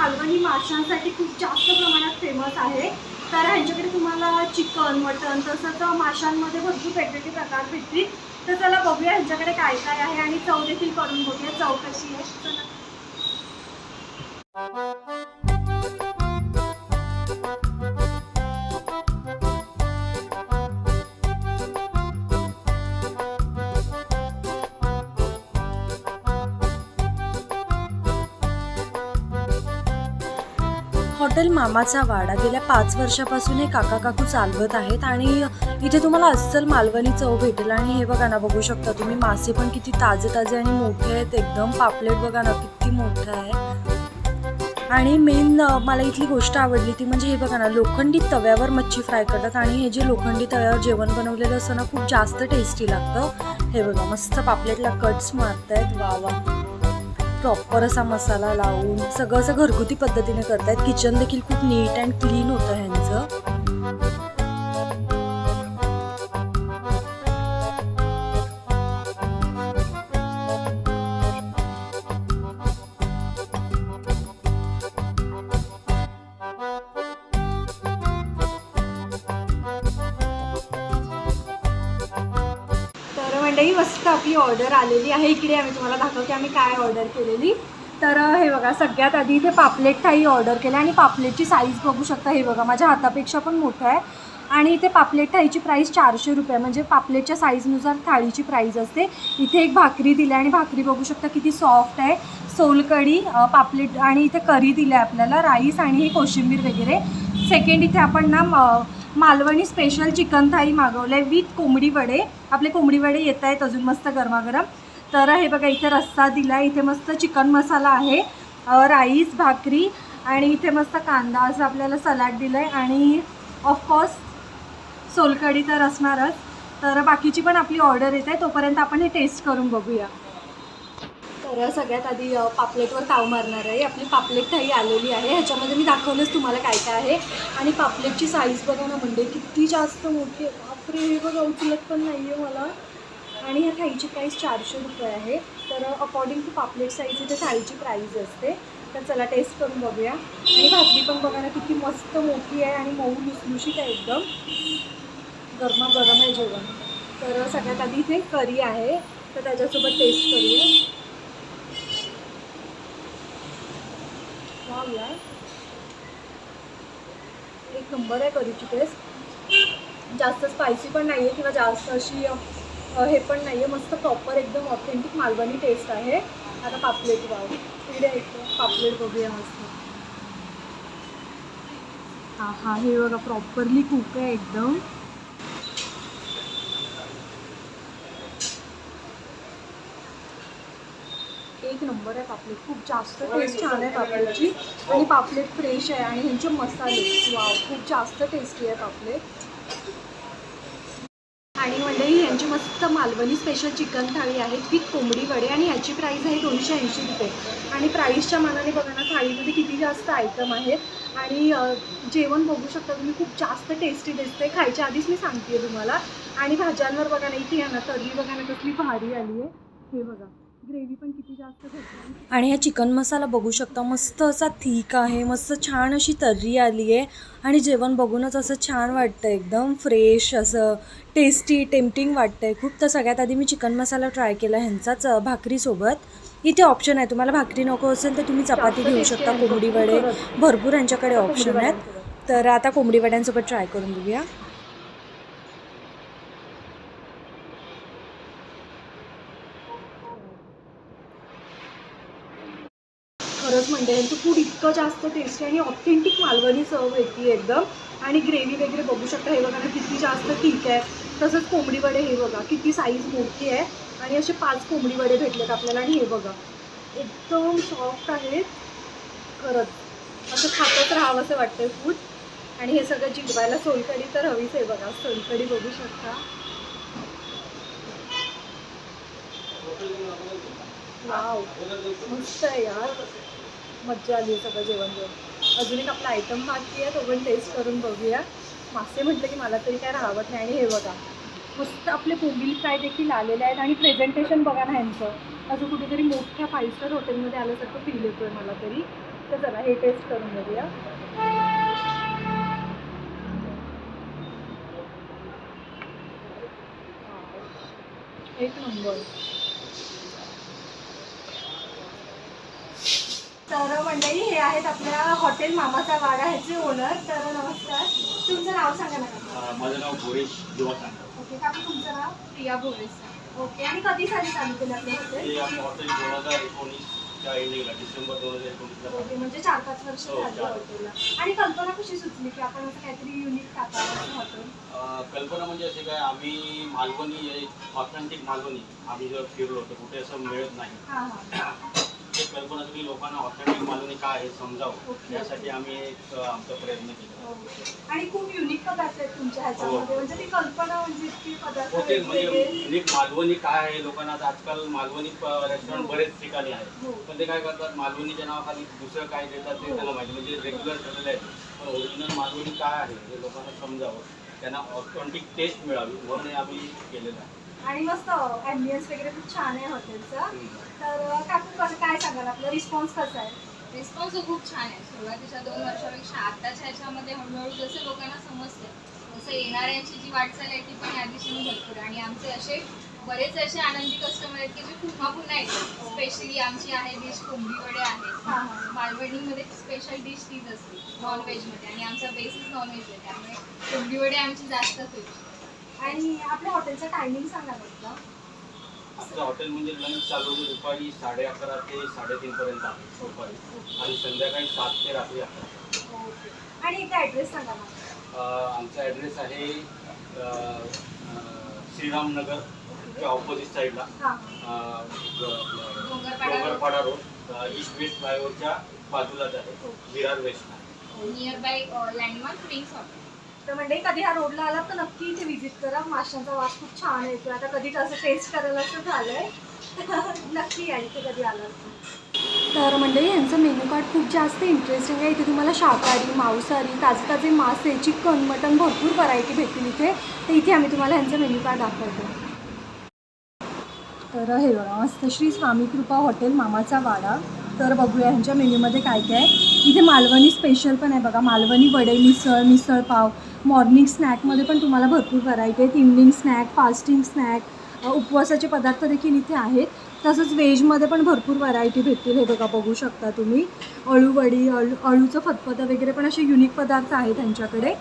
मालवणी माशांसाठी खूप जास्त प्रमाणात फेमस आहे. तर ह्यांच्याकडे तुम्हाला चिकन मटन तसंच माशांमध्ये भरपूर वेगवेगळे प्रकार भेटतील. तर चला बघूया ह्यांच्याकडे काय काय आहे आणि चव देखील करून बघूया. चव कशी आहे? चला. हॉटेल मामाचा वाडा. गेल्या पाच वर्षापासून हे काका काकू चालवत आहेत आणि इथे तुम्हाला अस्सल मालवणी चव भेटेल. आणि हे बघा ना बघू शकता तुम्ही मासे पण किती ताजे ताजे आणि मोठे आहेत एकदम. पापलेट बघा ना किती मोठं आहे. आणि मेन मला इथली गोष्ट आवडली ती म्हणजे हे बघा ना लोखंडी तव्यावर मच्छी फ्राय करतात. आणि हे जे लोखंडी तव्यावर जेवण बनवलेलं असतं ना खूप जास्त टेस्टी लागतं. हे बघा मस्त पापलेटला कट्स मारतायत. वा वा. प्रॉपर असा मसाला लावून सगळं असं घरगुती पद्धतीने करतायत. किचन देखील खूप नीट अँड क्लीन होतं आहे तर मस्त आपली ऑर्डर आलेली आहे. इकडे आम्ही तुम्हाला दाखवते आम्ही काय ऑर्डर केलेली. तर हे बघा सगळ्यात आधी इथे पापलेट थाळी ऑर्डर केलं आणि पापलेटची साईज बघू शकता. हे बघा माझ्या हातापेक्षा पण मोठं आहे. आणि इथे पापलेट थाळीची प्राईस चारशे रुपये म्हणजे पापलेटच्या साईजनुसार थाळीची प्राईज असते. इथे एक भाकरी दिली आणि भाकरी बघू शकता किती सॉफ्ट आहे. सोलकढी पापलेट आणि इथे करी दिली आहे आपल्याला. राईस आणि ही कोशिंबीर वगैरे. सेकंड इथे आपण ना मालवणी स्पेशल चिकन थाळी मागवलं आहे विथ कोंबडी वडे. आपले कोंबडी वडे येत आहेत अजून मस्त गरमागरम. तर हे बघा इथे रस्सा दिला आहे इथे मस्त चिकन मसाला आहे. राईस भाकरी आणि इथे मस्त कांदा असं आपल्याला सलाड दिलं आहे आणि ऑफकोर्स सोलकढी तर असणारच. तर बाकीची पण आपली ऑर्डर येत आहे. तोपर्यंत आपण हे टेस्ट करून बघूया. तर सगळ्यात आधी पापलेटवर ताव मारणार आहे. आपली पापलेट काही आलेली आहे. ह्याच्यामध्ये मी दाखवलंच तुम्हाला काय काय आहे. आणि पापलेटची साईज बघा ना म्हणजे किती जास्त मोठी आहे. बापरे हे बघा उचलत पण नाही आहे मला. आणि ह्या थाळीची प्राईस चारशे रुपये आहे. तर अकॉर्डिंग टू पापलेट साईज इथे थाळीची प्राईज असते. तर चला टेस्ट करून बघूया. आणि भाकरी पण बघा ना किती मस्त मोठी आहे आणि मऊ लुसलुशीत आहे एकदम. गरमा गरम आहे जेवण. तर सगळ्यात आधी इथे करी आहे. तर त्याच्यासोबत टेस्ट करूया. वाव आहे एक नंबर आहे करीची टेस्ट जास्त स्पायसी पण नाही आहे किंवा जास्त अशी हे पण नाही आहे मस्त प्रॉपर एकदम ऑथेंटिक मालवणी टेस्ट आहे. आता पापलेट वाव. इकडे पापलेट बघूया मस्त. हा हा हे बघा प्रॉपरली कुक आहे एकदम एक नंबर आहे पापलेट खूप जास्त टेस्ट छान आहे पापलेटची आणि पापलेट फ्रेश आहे आणि ह्यांचे मसाले. वाव खूप जास्त टेस्टी आहे पापलेट आणि मंडळी यांची मस्त मालवणी स्पेशल चिकन थाळी आहे. विथ कोंबडी वडे. आणि ह्याची प्राईस आहे दोनशे ऐंशी रुपये. आणि प्राईसच्या मानाने बघा ना थाळीमध्ये किती जास्त आयटम आहेत. आणि जेवण बघू शकता तुम्ही. खूप जास्त टेस्टी दिसते खायच्या आधीच मी सांगते तुम्हाला. आणि भाज्यांवर बघा ना इथे आहे ना तर्री बघा ना कसली भारी आली आहे हे बघा. ग्रेव्ही पण किती जास्त आणि हा चिकन मसाला बघू शकता मस्त असा थिक आहे मस्त छान अशी तर्री आली आहे. आणि जेवण बघूनच असं छान वाटतं एकदम फ्रेश असं टेस्टी टेम्पटिंग वाटतं आहे खूप तर सगळ्यात आधी मी चिकन मसाला ट्राय केला ह्यांचाच भाकरीसोबत इथे ऑप्शन आहे तुम्हाला भाकरी नको असेल तर तुम्ही चपाती घेऊ शकता कोंबडी वडे भरपूर यांच्याकडे ऑप्शन आहेत. तर आता कोंबडी वड्यांसोबत ट्राय करून बघूया. खरंच म्हणते यांचं फूड इतकं जास्त टेस्टी आणि ऑथेंटिक मालवणी चव येते एकदम. आणि ग्रेव्ही वगैरे बघू शकता हे बघा ना किती जास्त ठीक आहे. तसंच कोंबडी वडे हे बघा किती साईज मोठी आहे. आणि असे पाच कोंबडी वडे भेटलेत आपल्याला आणि हे बघा एकदम सॉफ्ट आहेत. खरंच. असं खातच राहावं असं वाटतंय फूड आणि हे सगळं जिरवायला सोलकडी तर हवीच आहे बघा सोलकडी बघू शकता. वाव मस्त आहे यार. मज्जा आली आहे सगळं जेवण जेवण अजून एक आपला आयटम बाकी आहे तो पण टेस्ट करून बघूया. मासे म्हटलं की मला तरी काय राहत नाही आणि हे बघा. मस्त आपले कोंबील फ्राय देखील आलेले आहेत आणि प्रेझेंटेशन बघा ना ह्यांचं. असं कुठेतरी मोठ्या फाईव्ह स्टार हॉटेलमध्ये आल्यासारखं फील येतोय मला तरी. तर जरा हे टेस्ट करून बघूया. एक नंबर तर मंडळी हे आहेत आपल्या हॉटेल मामाचा वाडा ह्याचे ओनर. तर नमस्कार. तुमचं नाव सांगा ना. माझं नाव भोरेश ओके काका तुमचं नाव? प्रिया भोवेसा ओके आणि कधी साली चालू केलं आपलं हॉटेल? दोन हजार एकोणीसच्या एंडिंगला डिसेंबर दोन हजार एकोणीसला. ओके म्हणजे चार पाच वर्ष हो, झाली. हॉटेलला. आणि कल्पना कशी सुचली की आपण असं काहीतरी युनिक टाकावं हॉटेल? कल्पना म्हणजे असे काय आम्ही मालवणी ऑथेंटिक मालवणी. आम्ही जेव्हा फिरलो होतो कुठे असं मिळत नाही. हां हां. ते कल्पना तुम्ही लोकांना ऑथेंटिक मालवणी काय आहे समजावं. यासाठी आम्ही एक आमचा प्रयत्न केला. आणि खूप युनिक पदार्थ आहेत तुमच्या ह्याच्यामध्ये. म्हणजे ती कल्पना म्हणजे इतकी पदार्थ हो ते म्हणजे वेगवेगळे युनिक मालवणी काय आहे लोकांना? आता आजकाल मालवणी रेस्टॉरंट बरेच ठिकाणी आहेत. हो. पण ते काय करतात? मालवणीच्या नावाखाली दुसरं काय देतात ते त्यांना माहिती म्हणजे रेग्युलर ठरलेलं आहे. पण ओरिजिनल मालवणी काय आहे हे लोकांना समजावं. त्यांना ऑथेंटिक टेस्ट मिळावी म्हणून हे आम्ही केलेलं आहे. आणि मस्त ॲम्बियन्स वगैरे खूप छान आहे हॉटेलचा. तर काकू कसं काय सांगाल? आपला रिस्पॉन्स कसा आहे? रिस्पॉन्स खूप छान आहे. सुरुवातीच्या दोन वर्षापेक्षा आताच्या ह्याच्यामध्ये हळूहळू जसं लोकांना समजतं तसं येणाऱ्यांची जी वाटचाल आहे ती पण या दिशेने भरपूर. आणि आमचे असे बरेच असे आनंदी कस्टमर आहेत की जे पुन्हा पुन्हा येतात. स्पेशली आमची आहे डिश कोंबडी वडे आहे मालवणीमध्ये स्पेशल डिश तीच असते नॉनव्हेजमध्ये आणि आमचा बेसिस नॉनव्हेज आहे. त्यामुळे कोंबडी वडे आमची जास्त फेमस आणि आपल्या हॉटेलचा टायमिंग सांगा म्हटलं आमचं हॉटेल म्हणजे लंच चालू दुपारी साडे अकरा ते साडेतीन पर्यंत आहे दुपारी आणि संध्याकाळी सात ते रात्री अकरा. आणि एकदा ॲड्रेस सांगा मला आमचा ॲड्रेस आहे अ, श्रीरामनगरच्या ऑपोजिट साईडला डोंगरपाडा रोड. ईस्ट वेस्ट फ्लायओव्हरच्या बाजूलाच आहे. Virar west near by landmark prince hotel तर म्हणजे कधी ह्या रोडला आलात तर नक्की इथे व्हिजिट करा. माशांचा वास खूप छान येतो आता कधी असं टेस्ट करायला असं झालंय. नक्की या इथे कधी आलात तर. म्हणजे यांचं मेन्यू कार्ड खूप जास्त इंटरेस्टिंग आहे. इथे तुम्हाला शाकाहारी मांसाहारी ताजे ताजे मासे चिकन मटन भरपूर व्हरायटी भेटतील इथे. तर इथे आम्ही तुम्हाला यांचं मेन्यू कार्ड दाखवतो. तर हे बघा मस्त श्री स्वामी कृपा हॉटेल मामाचा वाडा. तर बघूया ह्यांच्या मेन्यूमध्ये काय काय आहे. इथे मालवणी स्पेशल पण आहे बघा. मालवणी वडे मिसळ मिसळ पाव मॉर्निंग स्नॅकमध्ये पण तुम्हाला भरपूर व्हरायटी आहेत इव्हनिंग स्नॅक फास्टिंग स्नॅक उपवासाचे पदार्थ देखील इथे आहेत. तसंच व्हेजमध्ये पण भरपूर व्हरायटी भेटतील. हे बघा बघू शकता तुम्ही. अळूवडी अळू अळूचं फतफतं वगैरे पण असे युनिक पदार्थ आहेत त्यांच्याकडे.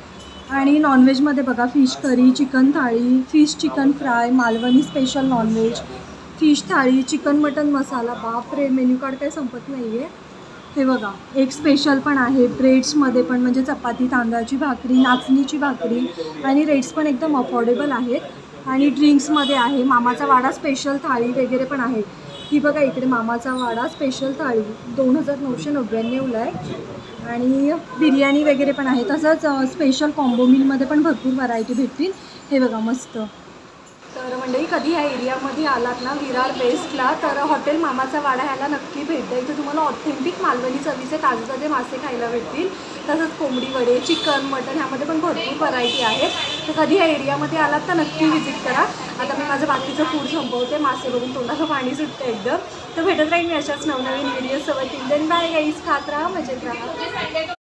आणि नॉनव्हेजमध्ये बघा fish curry chicken thali fish chicken fry Malvani special non veg fish thali chicken mutton masala बापरे मेन्यू कार्ड काही संपत नाही आहे हे बघा एक स्पेशल पण आहे ब्रेड्समध्ये पण म्हणजे चपाती तांदळाची भाकरी नाचणीची भाकरी आणि रेट्स पण एकदम अफोर्डेबल आहेत. आणि ड्रिंक्समध्ये आहे मामाचा वाडा स्पेशल थाळी वगैरे पण आहे. ही बघा इकडे मामाचा वाडा स्पेशल थाळी दोन हजार नऊशे नव्याण्णवला आहे. आणि बिर्याणी वगैरे पण आहे. तसंच स्पेशल कॉम्बो मिलमध्ये पण भरपूर व्हरायटी भेटतील. हे बघा मस्त. तर मंडळी कधी ह्या एरियामध्ये आलात ना विरार वेस्टला तर हॉटेल मामाचा वाडा ह्याला नक्की भेट द्या. इथे तुम्हाला ऑथेंटिक मालवणी चवीचे ताजे ताजे मासे खायला भेटतील. तसंच कोंबडी वडे चिकन मटन ह्यामध्ये पण भरपूर व्हरायटी आहेत. तर कधी ह्या एरियामध्ये आलात तर नक्की व्हिजिट करा. आता मी माझं बाकीचं फूड संपवते. मासे बघून तोंडाला पाणी सुटतं एकदम. तर भेटत राहील मी अशाच नवनवीन व्हिडिओसोबत देन बाय गाईज खात राहा मजेत राहा.